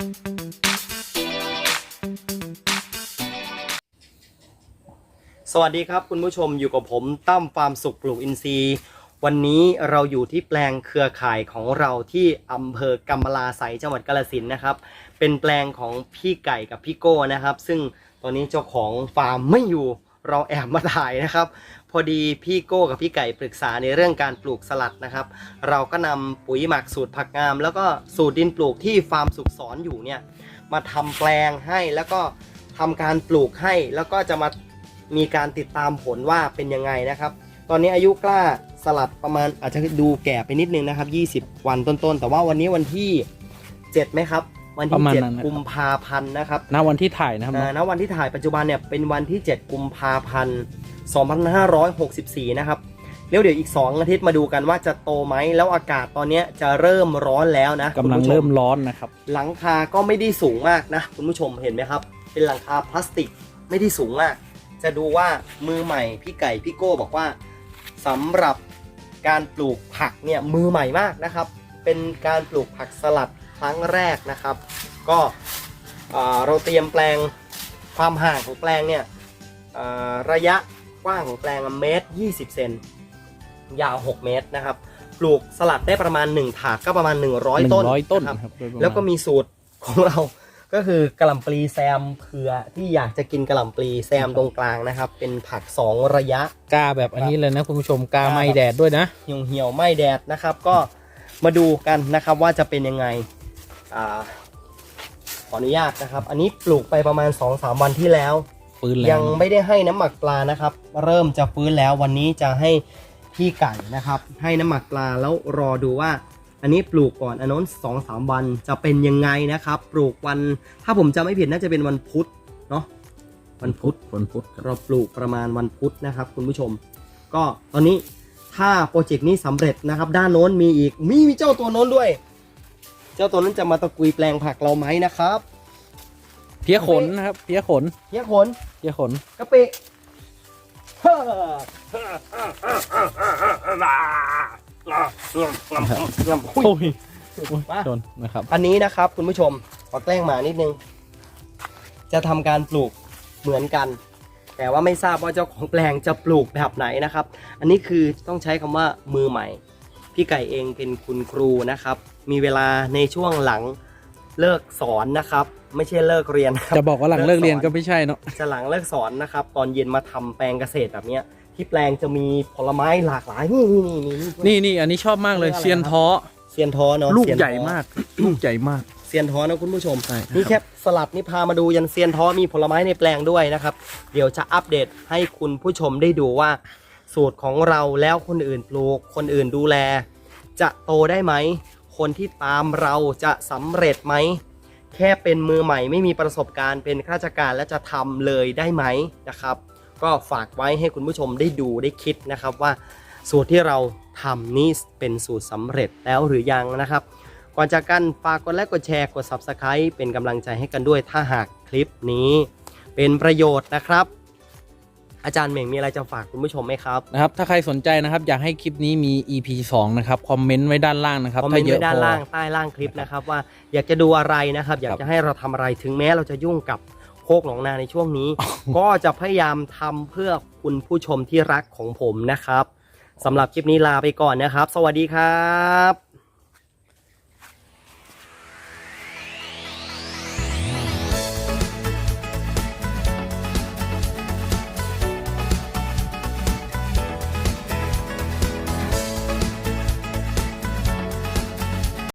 สวัสดีครับคุณผู้ชมอยู่กับผมตั้มฟาร์มสุขปลูกอินทรีย์ วันนี้เราอยู่ที่แปลงเครือข่ายของเราที่อำเภอกำมะลาไสยจังหวัดกาฬสินธุ์นะครับ เป็นแปลงของพี่ไก่กับพี่โก้นะครับ ซึ่งตอนนี้เจ้าของฟาร์มไม่อยู่เราแอบมาถ่ายนะครับ พอดีพี่โก้กับพี่ไก่ปรึกษาในเรื่องการปลูกสลัดนะครับ เราก็นำปุ๋ยหมักสูตรผักงาม แล้วก็สูตรดินปลูกที่ฟาร์มสุขสอนอยู่เนี่ยมาทำแปลงให้แล้วก็ทำการปลูกให้แล้วก็จะมามีการติดตามผลว่าเป็นยังไงนะครับ ตอนนี้อายุกล้าสลัดประมาณอาจจะดูแก่ไปนิดนึงนะครับ 20 วันต้นๆ แต่ว่าวันนี้วันที่ 7ไหมครับ วันปที่ระมาณนั้นนะ7กุมภาพันธ์นะครับณวันที่ถ่ายนะครับอ่าเนาะณวันที่ถ่ายปัจจุบันเนี่ยเป็นวันที่ 7 กุมภาพันธ์ 2564 นะครับแล้วเดี๋ยวอีก 2 อาทิตย์มาดูกันว่าจะโตไหมแล้วอากาศตอนเนี้ยจะเริ่มร้อนแล้วนะกำลังคุณผู้ชเริ่มร้อนนะครับ หลังคาก็ไม่ได้สูงมากนะคุณผู้ชมเห็นไหมครับ เป็นหลังคาพลาสติกไม่ได้สูงมาก จะดูว่ามือใหม่พี่ไก่พี่โก้บอกว่าสำหรับการปลูกผักเนี่ยมือใหม่มากนะครับ เป็นการปลูกผักสลัดครั้งแรกนะครับ ก็เอ่อเราเตรียมแปลงความห่างของแปลงเนี่ยเอ่อระยะ กว้างของแปลงเมตร20 เซนยาว 6 เมตรนะครับ ปลูกสลัดได้ประมาณ 1 ถาดก็ประมาณ 100 ต้น100ต้นนะครับครับโดยประาณแล้วก็มีสูตรของเราก็คือกระหล่ำปลีแซมเผื่อที่อยากจะกินกระหล่ำปลีแซมตรงกลางนะครับ เป็นผัก 2 ระยะกาแบบอันนี้เลยนะคุณผู้ชมกาไม่แดดด้วยนะเหี่ยวเหี่ยวๆไม่แดดนะครับ ก็มาดูกันนะครับว่าจะเป็นยังไงอ่าขออนุญาตนะครับ อันนี้ปลูกไปประมาณ 2-3 วันที่แล้ว ปืนแล้ยัวงไม่ได้ให้น้ำหมักปลานะครับ เริ่มจะฟื้นแล้ววันนี้จะให้พี่ไก่นะครับ ให้น้ำหมักปลาแล้วรอดูว่า อันนี้ปลูกก่อนอันนู้นสองสามวันจะเป็นยังไงนะครับ ปลูกวันถ้าผมจำไม่ผิดน่าจะเป็นวันพุธเนาะวันพุธฝนพุธครับเราปลูกประมาณวันพุธนะครับ คุณผู้ชม ก็ตอนนี้ถ้าโปรเจกต์นี้สำเร็จนะครับ ด้านโน้นมีอีกมีมีเจ้าตัวโน้นด้วย เจ้าตัวนั้นจะมาตะกุยแปลงผักเราไหมนะครับเพี้ยขนนะครับเพี้ยขนเฮียขนเพี้ยขนกะปิเฮ้ออุ้ยโอ้ยโอ้ยมาโดนนะครับ อันนี้นะครับคุณผู้ชมขอแกล้งหมานิดนึง จะทำการปลูกเหมือนกัน แต่ว่าไม่ทราบว่าเจ้าของแปลงจะปลูกแบบไหนนะครับ อันนี้คือต้องใช้คำว่ามือใหม่ พี่ไก่เองเป็นคุณครูนะครับ มีเวลาในช่วงหลังเลิกสอนนะครับ ไม่ใช่เลิกเรียนนะครับจะบอกว่าหลังเลิกเรียนก็ไม่ใช่เนาะจะหลังเลิกสอนนะครับ ตอนเย็นมาทำแปลงเกษตรแบบเนี้ย ที่แปลงจะมีผลไม้หลากหลายนี่นี่นี่นี่นี่นี่อันนี้ชอบมากเลยเรื่องอะไรเซียนท้อเซียนท้อเนาะลูกเซียนใหญ่ท้อมาก ลูกใหญ่มากเซียนท้อนะคุณผู้ชมใช่นี่แค่สลัดนี่พามาดูยันเซียนท้อมีผลไม้ในแปลงด้วยนะครับ เดี๋ยวจะอัปเดตให้คุณผู้ชมได้ดูว่า สูตรของเราแล้วคนอื่นปลูก คนอื่นดูแล จะโตได้ไหมคนที่ตามเราจะสำเร็จไหม แค่เป็นมือใหม่ไม่มีประสบการณ์เป็นข้าราชการและจะทำเลยได้ไหมนะครับ ก็ฝากไว้ให้คุณผู้ชมได้ดูได้คิดนะครับว่าสูตรที่เราทำนี้เป็นสูตรสำเร็จแล้วหรือยังนะครับ ก่อนจากกันฝากกดไลค์กดแชร์กด Subscribe เป็นกำลังใจให้กันด้วยถ้าหากคลิปนี้ เป็นประโยชน์นะครับ อาจารย์เหม่งมีอะไรจะฝากคุณผู้ชมไหมครับนะครับถ้าใครสนใจนะครับอยากให้คลิปนี้มี EP 2 นะครับคอมเมนต์ไว้ด้านล่างนะครับคอมเมถ้านต์เยอะไว้ด้านพอล่างใต้ล่างคลิปนะครับว่าอยากจะดูอะไรนะครับ อยากจะให้เราทำอะไรถึงแม้เราจะยุ่งกับโคกหนองนาในช่วงนี้ ก็จะพยายามทำเพื่อคุณผู้ชมที่รักของผมนะครับสำหรับคลิปนี้ลาไปก่อนนะครับ สวัสดีครับ